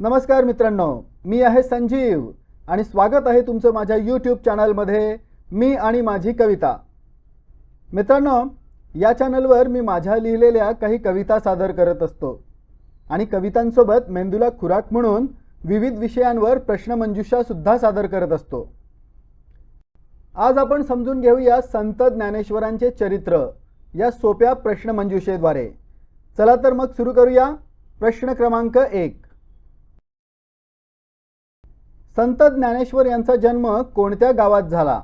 नमस्कार मित्रांनो मी आहे संजीव आणि स्वागत आहे तुमचं माझ्या यूट्यूब चॅनलमध्ये मी आणि माझी कविता. मित्रांनो या चॅनलवर मी माझ्या लिहिलेल्या काही कविता सादर करत असतो आणि कवितांसोबत मेंदूला खुराक म्हणून विविध विषयांवर प्रश्नमंजुषासुद्धा सादर करत असतो. आज आपण समजून घेऊया संत ज्ञानेश्वरांचे चरित्र या सोप्या प्रश्नमंजुषेद्वारे चला तर मग सुरू करूया प्रश्न क्रमांक एक. संत ज्ञानेश्वर यांचा जन्म कोणत्या गावात झाला?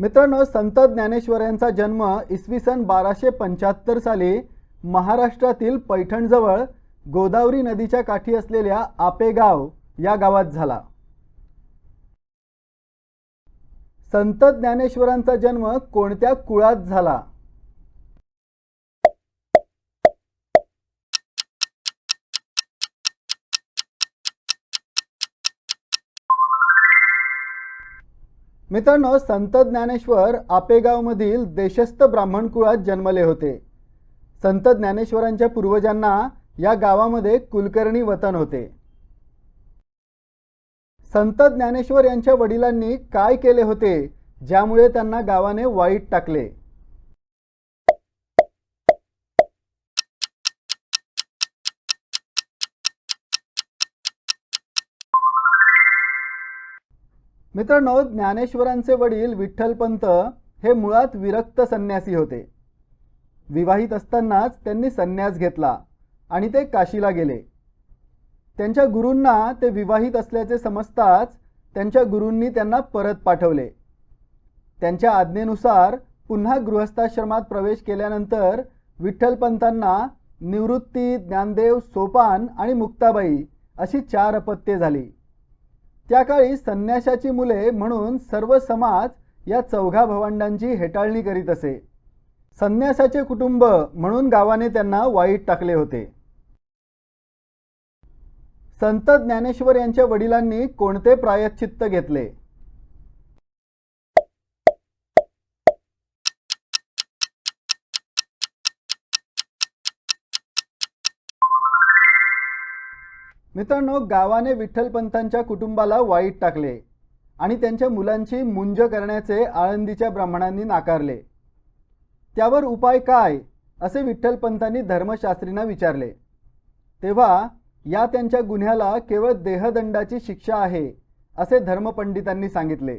मित्रांनो संत ज्ञानेश्वर यांचा जन्म इसवी सन बाराशे पंच्याहत्तर साली महाराष्ट्रातील पैठणजवळ गोदावरी नदीच्या काठी असलेल्या आपेगाव या गावात झाला. संत ज्ञानेश्वरांचा जन्म कोणत्या कुळात झाला? मित्रांनो संत ज्ञानेश्वर आपेगावमधील देशस्थ ब्राह्मण कुळात जन्मले होते. संत ज्ञानेश्वरांच्या पूर्वजांना या गावामध्ये कुलकर्णी वतन होते. संत ज्ञानेश्वर यांच्या वडिलांनी काय केले होते ज्यामुळे त्यांना गावाने वाईट टाकले? मित्रांनो ज्ञानेश्वरांचे वडील विठ्ठलपंत हे मुळात विरक्त संन्यासी होते. विवाहित असतानाच त्यांनी संन्यास घेतला आणि ते काशीला गेले. त्यांच्या गुरूंना ते विवाहित असल्याचे समजताच त्यांच्या गुरूंनी त्यांना परत पाठवले. त्यांच्या आज्ञेनुसार पुन्हा गृहस्थाश्रमात प्रवेश केल्यानंतर विठ्ठलपंतांना निवृत्ती ज्ञानदेव सोपान आणि मुक्ताबाई अशी चार अपत्ये झाली. त्या काळी संन्याशाची मुले म्हणून सर्व समाज या चौघा भवंडांची हेटाळणी करीत असे. संन्यासाचे कुटुंब म्हणून गावाने त्यांना वाईट टाकले होते. संत ज्ञानेश्वर यांच्या वडिलांनी कोणते प्रायश्चित्त घेतले? मित्रांनो गावाने विठ्ठलपंतांच्या कुटुंबाला वाईट टाकले आणि त्यांच्या मुलांची मुंज करण्याचे आळंदीच्या ब्राह्मणांनी नाकारले. त्यावर उपाय काय? असे विठ्ठलपंतांनी धर्मशास्त्रींना विचारले. तेव्हा या त्यांच्या गुन्ह्याला केवळ देहदंडाची शिक्षा आहे असे धर्मपंडितांनी सांगितले.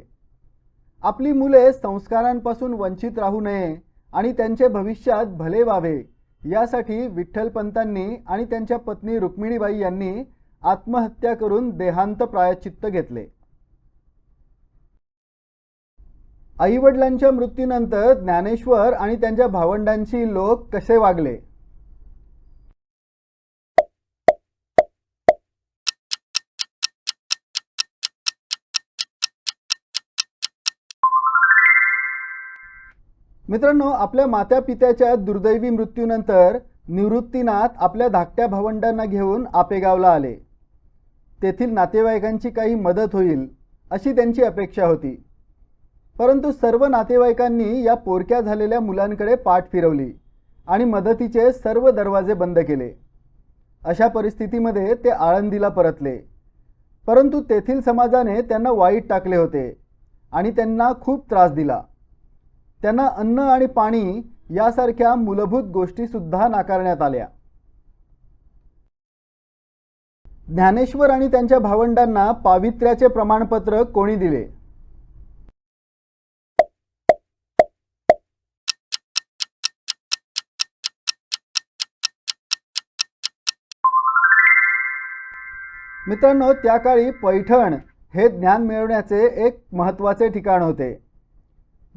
आपली मुले संस्कारांपासून वंचित राहू नये आणि त्यांचे भविष्यात भले व्हावे यासाठी विठ्ठलपंतांनी आणि त्यांच्या पत्नी रुक्मिणीबाई यांनी आत्महत्या करून देहांत प्रायश्चित्त घेतले. आईवडिलांच्या मृत्यूनंतर ज्ञानेश्वर आणि त्यांच्या भावंडांशी लोक कसे वागले? मित्रांनो आपल्या मात्या पित्याच्या दुर्दैवी मृत्यूनंतर निवृत्तीनाथ आपल्या धाकट्या भावंडांना घेऊन आपेगावला आले. तेथील नातेवाईकांची काही मदत होईल अशी त्यांची अपेक्षा होती. परंतु सर्व नातेवाईकांनी या पोरक्या झालेल्या मुलांकडे पाठ फिरवली आणि मदतीचे सर्व दरवाजे बंद केले. अशा परिस्थितीमध्ये ते आळंदीला परतले. परंतु तेथील समाजाने त्यांना वाईट टाकले होते आणि त्यांना खूप त्रास दिला. त्यांना अन्न आणि पाणी यासारख्या मूलभूत गोष्टीसुद्धा नाकारण्यात आल्या. ज्ञानेश्वर आणि त्यांच्या भावंडांना पावित्र्याचे प्रमाणपत्र कोणी दिले? मित्रांनो त्या काळी पैठण हे ज्ञान मिळवण्याचे एक महत्त्वाचे ठिकाण होते.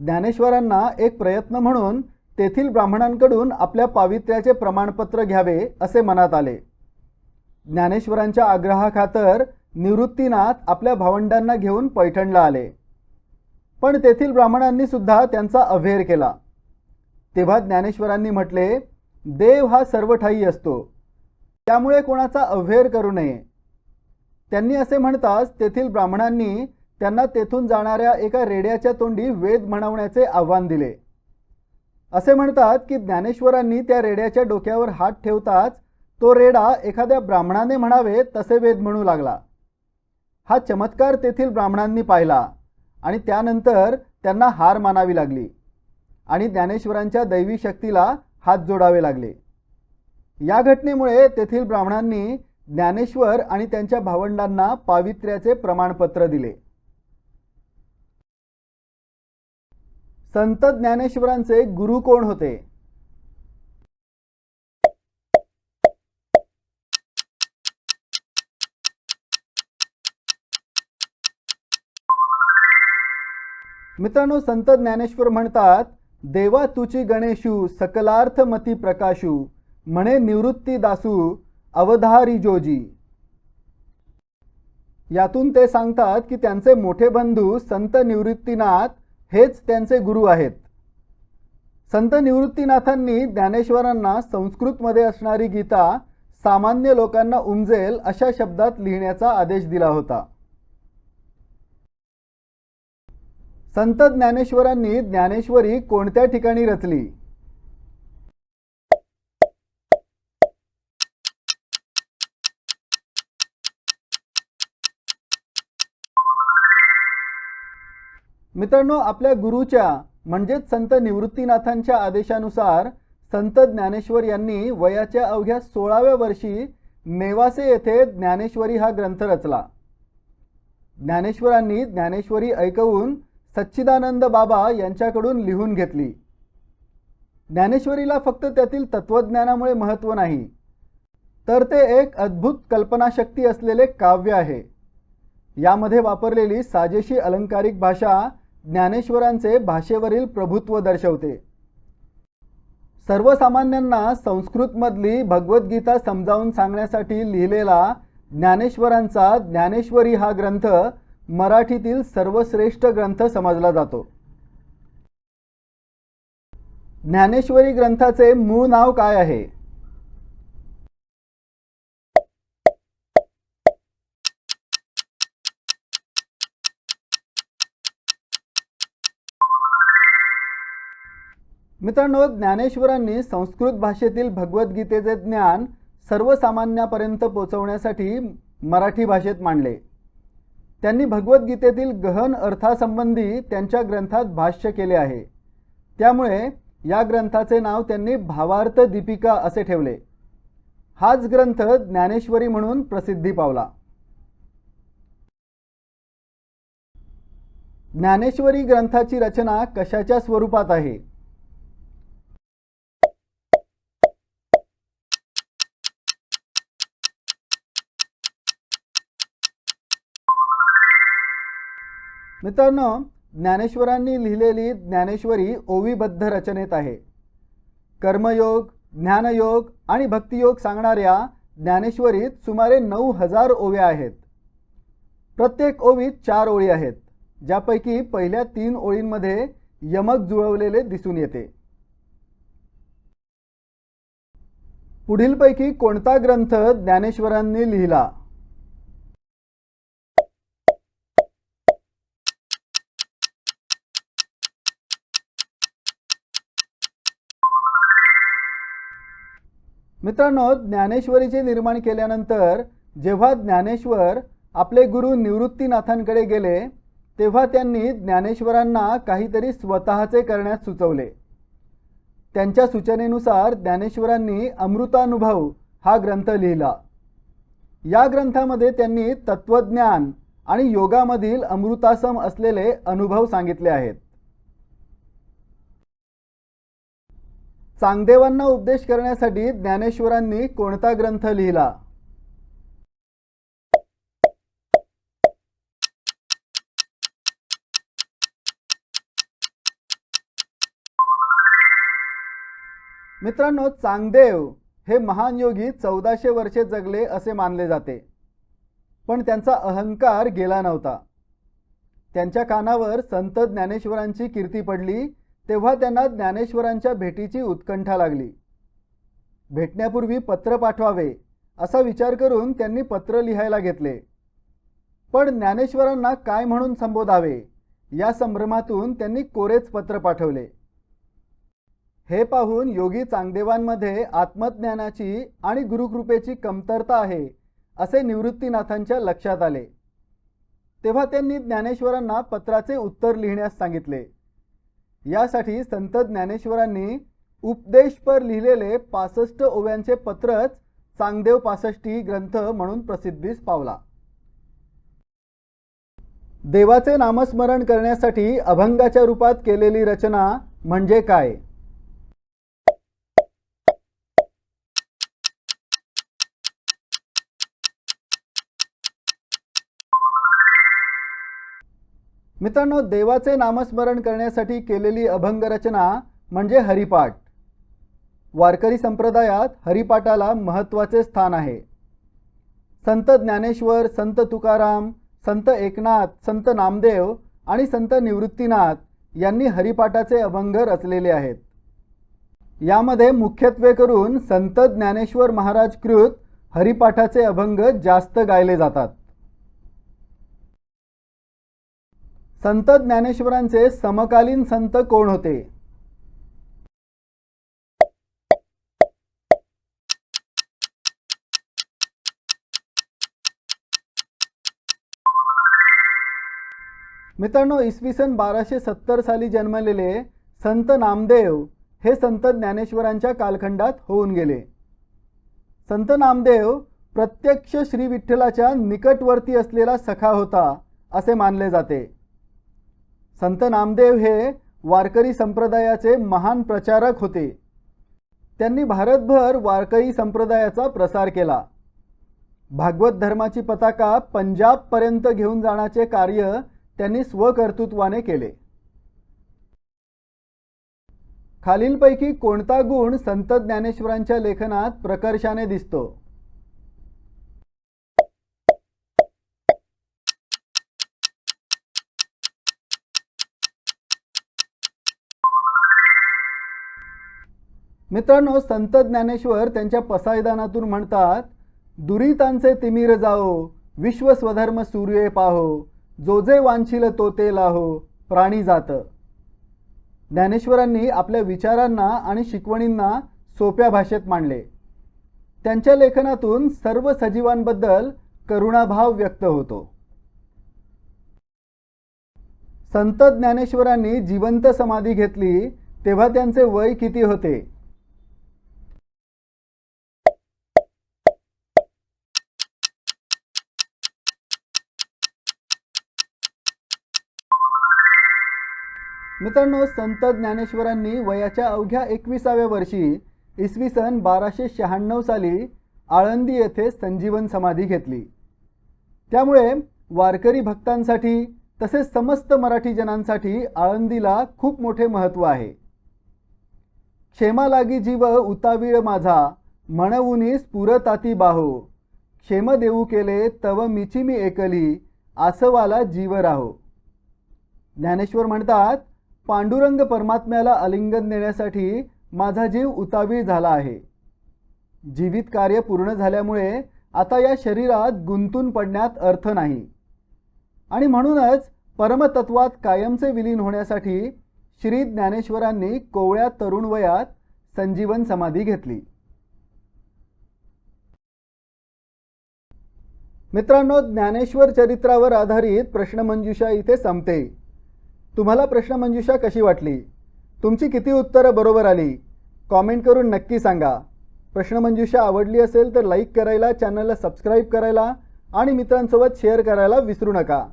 ज्ञानेश्वरांना एक प्रयत्न म्हणून तेथील ब्राह्मणांकडून आपल्या पावित्र्याचे प्रमाणपत्र घ्यावे असे मनात आले. ज्ञानेश्वरांच्या आग्रहाखातर निवृत्तीनाथ आपल्या भावंडांना घेऊन पैठणला आले. पण तेथील ब्राह्मणांनी सुद्धा त्यांचा अभेर केला. तेव्हा ज्ञानेश्वरांनी म्हटले देव हा सर्व ठाई असतो. त्यामुळे कोणाचा अभेर करू नये. त्यांनी असे म्हणताच तेथील ब्राह्मणांनी त्यांना तेथून जाणाऱ्या एका रेड्याच्या तोंडी वेद म्हणवण्याचे आव्हान दिले. असे म्हणतात की ज्ञानेश्वरांनी त्या रेड्याच्या डोक्यावर हात ठेवताच तो रेडा एखाद्या ब्राह्मणाने म्हणावे तसे वेद म्हणू लागला. हा चमत्कार तेथील ब्राह्मणांनी पाहिला आणि त्यानंतर त्यांना हार मानावी लागली आणि ज्ञानेश्वरांच्या दैवी शक्तीला हात जोडावे लागले. या घटनेमुळे तेथील ब्राह्मणांनी ज्ञानेश्वर आणि त्यांच्या भावंडांना पावित्र्याचे प्रमाणपत्र दिले. संत ज्ञानेश्वरांचे गुरु कोण होते? मित्रांनो संत ज्ञानेश्वर म्हणतात देवा तुची गणेशू सकलार्थ मती प्रकाशू म्हणे निवृत्ती दासू अवधारी जोजी. यातून ते सांगतात की त्यांचे मोठे बंधू संत निवृत्तीनाथ हेच त्यांचे गुरु आहेत. संत निवृत्तीनाथांनी ज्ञानेश्वरांना संस्कृतमध्ये असणारी गीता सामान्य लोकांना उमजेल अशा शब्दात लिहिण्याचा आदेश दिला होता. संत ज्ञानेश्वरांनी ज्ञानेश्वरी कोणत्या ठिकाणी रचली? मित्रांनो आपल्या गुरुच्या म्हणजेच संत निवृत्तीनाथांच्या आदेशानुसार संत ज्ञानेश्वर यांनी वयाच्या अवघ्या सोळाव्या वर्षी नेवासे येथे ज्ञानेश्वरी हा ग्रंथ रचला. ज्ञानेश्वरांनी ज्ञानेश्वरी ऐकवून सच्चिदानंद बाबा यांच्याकडून लिहून घेतली. ज्ञानेश्वरीला फक्त त्यातील तत्त्वज्ञानामुळे महत्त्व नाही तर ते एक अद्भुत कल्पनाशक्ती असलेले काव्य आहे. यामध्ये वापरलेली साजेशी अलंकारिक भाषा ज्ञानेश्वरांचे भाषेवरील प्रभुत्व दर्शवते. सर्वसामान्यांना संस्कृतमधली भगवद्गीता समजावून सांगण्यासाठी लिहिलेला ज्ञानेश्वरांचा ज्ञानेश्वरी हा ग्रंथ मराठीतील सर्वश्रेष्ठ ग्रंथ समजला जातो. ज्ञानेश्वरी ग्रंथाचे मूळ नाव काय आहे? मित्रांनो ज्ञानेश्वरांनी संस्कृत भाषेतील भगवद्गीतेचे ज्ञान सर्वसामान्यापर्यंत पोचवण्यासाठी मराठी भाषेत मांडले. त्यांनी भगवद्गीतेतील गहन अर्थासंबंधी त्यांच्या ग्रंथात भाष्य केले आहे. त्यामुळे या ग्रंथाचे नाव त्यांनी भावार्थ दीपिका असे ठेवले. हाच ग्रंथ ज्ञानेश्वरी म्हणून प्रसिद्धी पावला. ज्ञानेश्वरी ग्रंथाची रचना कशाच्या स्वरूपात आहे? मित्रांनो ज्ञानेश्वरांनी लिहिलेली ज्ञानेश्वरी ओवीबद्ध रचनेत आहे. कर्मयोग ज्ञानयोग आणि भक्तियोग सांगणाऱ्या ज्ञानेश्वरीत सुमारे नऊ हजार ओव्या आहेत. प्रत्येक ओवीत चार ओळी आहेत ज्यापैकी पहिल्या तीन ओळींमध्ये यमक जुळवलेले दिसून येते. पुढीलपैकी कोणता ग्रंथ ज्ञानेश्वरांनी लिहिला? मित्रांनो ज्ञानेश्वरीचे निर्माण केल्यानंतर जेव्हा ज्ञानेश्वर आपले गुरु निवृत्तीनाथांकडे गेले तेव्हा त्यांनी ज्ञानेश्वरांना काहीतरी स्वतःचे करण्यास सुचवले. त्यांच्या सूचनेनुसार ज्ञानेश्वरांनी अमृतानुभव हा ग्रंथ लिहिला. या ग्रंथामध्ये त्यांनी तत्त्वज्ञान आणि योगामधील अमृतासम असलेले अनुभव सांगितले आहेत. चांगदेवांना उपदेश करण्यासाठी ज्ञानेश्वरांनी कोणता ग्रंथ लिहिला? मित्रांनो चांगदेव हे महान योगी चौदाशे वर्षे जगले असे मानले जाते. पण त्यांचा अहंकार गेला नव्हता. त्यांच्या कानावर संत ज्ञानेश्वरांची कीर्ती पडली तेव्हा त्यांना ज्ञानेश्वरांच्या भेटीची उत्कंठा लागली. भेटण्यापूर्वी पत्र पाठवावे असा विचार करून त्यांनी पत्र लिहायला घेतले. पण ज्ञानेश्वरांना काय म्हणून संबोधावे या संभ्रमातून त्यांनी कोरेच पत्र पाठवले. हे पाहून योगी चांगदेवांमध्ये आत्मज्ञानाची आणि गुरुकृपेची कमतरता आहे असे निवृत्तीनाथांच्या लक्षात आले. तेव्हा त्यांनी ज्ञानेश्वरांना पत्राचे उत्तर लिहिण्यास सांगितले. यासाठी संत ज्ञानेश्वरांनी उपदेशपर लिहिलेले पासष्ट ओव्यांचे पत्रच चांगदेव पासष्टी ग्रंथ म्हणून प्रसिद्धीस पावला. देवाचे नामस्मरण करण्यासाठी अभंगाच्या रूपात केलेली रचना म्हणजे काय? मित्रांनो देवाचे नामस्मरण करण्यासाठी केलेली अभंग रचना म्हणजे हरिपाठ. वारकरी संप्रदायात हरिपाठाला महत्त्वाचे स्थान आहे. संत ज्ञानेश्वर संत तुकाराम संत एकनाथ संत नामदेव आणि संत निवृत्तीनाथ यांनी हरिपाठाचे अभंग रचलेले आहेत. यामध्ये मुख्यत्वे करून संत ज्ञानेश्वर महाराज कृत हरिपाठाचे अभंग जास्त गायले जातात. संत ज्ञानेश्वरांचे समकालीन संत कोण होते? मित्रांनो इसवी सन बाराशे सत्तर साली जन्मलेले संत नामदेव हे संत ज्ञानेश्वरांच्या कालखंडात होऊन गेले. संत नामदेव प्रत्यक्ष श्री विठ्ठलाच्या निकटवर्ती असलेला सखा होता असे मानले जाते. संत नामदेव हे वारकरी संप्रदायाचे महान प्रचारक होते. त्यांनी भारतभर वारकरी संप्रदायाचा प्रसार केला. भागवत धर्माची पताका पंजाबपर्यंत घेऊन जाण्याचे कार्य त्यांनी स्वकर्तृत्वाने केले. खालीलपैकी कोणता गुण संत ज्ञानेश्वरांच्या लेखनात प्रकर्षाने दिसतो? मित्रांनो संत ज्ञानेश्वर त्यांच्या पसायदानातून म्हणतात दुरितांचे तिमिर जाओ विश्व स्वधर्म सूर्ये पाहो जो जे वांछिल तो ते लाहो प्राणी जात. ज्ञानेश्वरांनी आपल्या विचारांना आणि शिकवणींना सोप्या भाषेत मांडले. त्यांच्या लेखनातून सर्व सजीवांबद्दल करुणाभाव व्यक्त होतो. संत ज्ञानेश्वरांनी जिवंत समाधी घेतली तेव्हा त्यांचे वय किती होते? मित्रांनो संत ज्ञानेश्वरांनी वयाच्या अवघ्या एकविसाव्या वर्षी इसवी सन बाराशे शहाण्णव साली आळंदी येथे संजीवन समाधी घेतली. त्यामुळे वारकरी भक्तांसाठी तसेच समस्त मराठी जनांसाठी आळंदीला खूप मोठे महत्त्व आहे. क्षेमा लागी जीव उतावीळ माझा म्हणवुनी स्फुरताती बाहो. क्षेम देऊ केले तव मिची मी एकली आसवाला जीव राहो. ज्ञानेश्वर म्हणतात पांडुरंग परमात्म्याला आलिंगन देण्यासाठी माझा जीव उतावीळ झाला आहे. जीवित कार्य पूर्ण झाल्यामुळे आता या शरीरात गुंतून पडण्यात अर्थ नाही. आणि म्हणूनच परमतत्वात कायमचे विलीन होण्यासाठी श्री ज्ञानेश्वरांनी कोवळ्या तरुण वयात संजीवन समाधी घेतली. मित्रांनो ज्ञानेश्वर चरित्रावर आधारित प्रश्नमंजुषा इथे संपते. तुम्हाला प्रश्नमंजुषा कशी वाटली? तुमची किती उत्तरं बरोबर आली? कॉमेंट करून नक्की सांगा. प्रश्नमंजुषा आवडली असेल तर लाईक करायला चॅनलला सबस्क्राईब करायला आणि मित्रांसोबत शेअर करायला विसरू नका.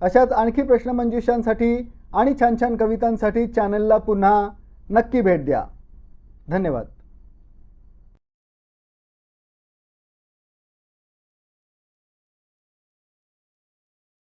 अशाच आणखी प्रश्नमंजुषांसाठी आणि छान छान कवितांसाठी चॅनलला पुन्हा नक्की भेट द्या. धन्यवाद.